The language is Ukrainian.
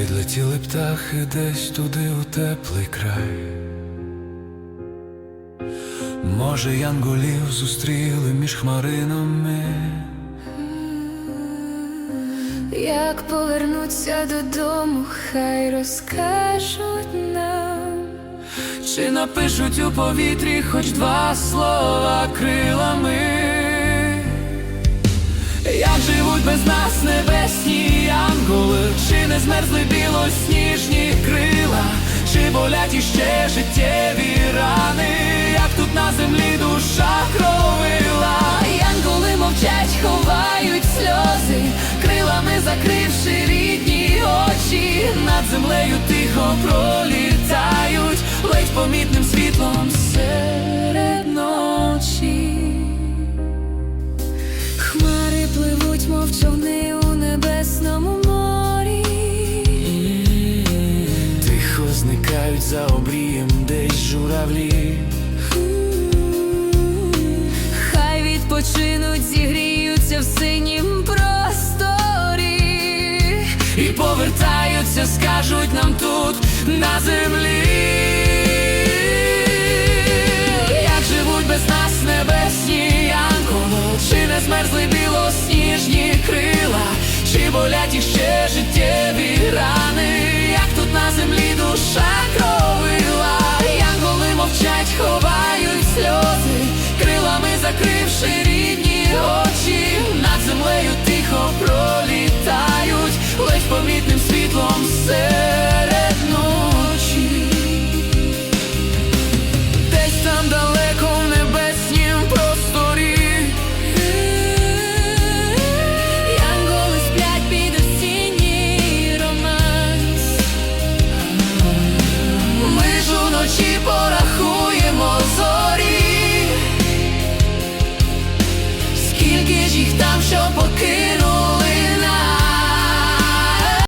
Відлетіли птахи десь туди у теплий край. Може, янголів зустріли між хмаринами. Як повернуться додому, хай розкажуть нам. Чи напишуть у повітрі хоч два слова крилами? Як живуть без нас небесні янголи, чи не змерзли білосніжні крила, чи болять іще життєві рани, як тут на землі душа кровила, Янголи мовчать, ховають сльози, крилами закривши рідні очі, над землею тихо пролітають, зникають за обрієм десь журавлі. Хай відпочинуть, зігріються в синім просторі. І повертаються, скажуть нам тут на землі. Як живуть без нас небесні янголи, чи не змерзли білосніжні крила, чи болять іще життєві рани, їх там, що покинули